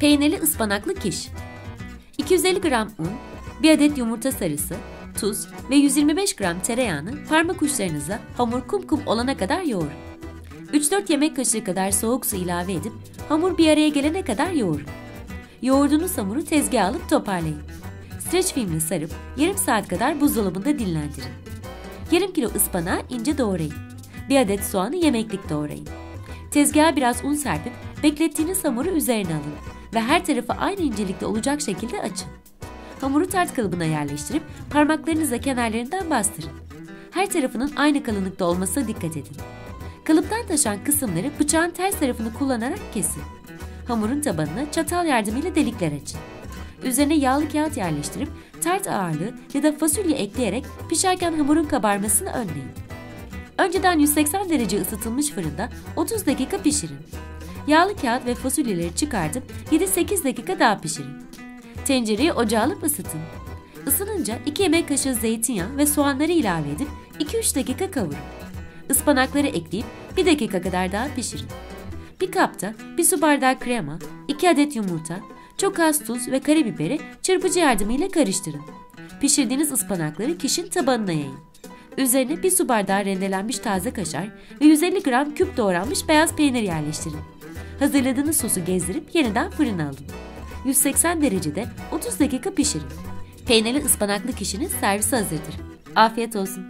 Peynirli ıspanaklı kiş. 250 gram un, 1 adet yumurta sarısı, tuz ve 125 gram tereyağını parmak uçlarınıza hamur kum kum olana kadar yoğurun. 3-4 yemek kaşığı kadar soğuk su ilave edip hamur bir araya gelene kadar yoğurun. Yoğurduğunuz hamuru tezgaha alıp toparlayın. Streç filmle sarıp yarım saat kadar buzdolabında dinlendirin. Yarım kilo ıspanağı ince doğrayın. Bir adet soğanı yemeklik doğrayın. Tezgaha biraz un serpip beklettiğiniz hamuru üzerine alın ve her tarafı aynı incelikte olacak şekilde açın. Hamuru tart kalıbına yerleştirip parmaklarınızla kenarlarından bastırın. Her tarafının aynı kalınlıkta olmasına dikkat edin. Kalıptan taşan kısımları bıçağın ters tarafını kullanarak kesin. Hamurun tabanına çatal yardımıyla delikler açın. Üzerine yağlı kağıt yerleştirip tart ağırlığı ya da fasulye ekleyerek pişerken hamurun kabarmasını önleyin. Önceden 180 derece ısıtılmış fırında 30 dakika pişirin. Yağlı kağıt ve fasulyeleri çıkartıp 7-8 dakika daha pişirin. Tencereyi ocağa alıp ısıtın. Isınınca 2 yemek kaşığı zeytinyağı ve soğanları ilave edip 2-3 dakika kavurun. Ispanakları ekleyip 1 dakika kadar daha pişirin. Bir kapta 1 su bardağı krema, 2 adet yumurta, çok az tuz ve karabiberi çırpıcı yardımıyla karıştırın. Pişirdiğiniz ıspanakları kişinin tabanına yayın. Üzerine 1 su bardağı rendelenmiş taze kaşar ve 150 gram küp doğranmış beyaz peynir yerleştirin. Hazırladığınız sosu gezdirip yeniden fırına alın. 180 derecede 30 dakika pişirin. Peynirli ıspanaklı kişinin servisi hazırdır. Afiyet olsun.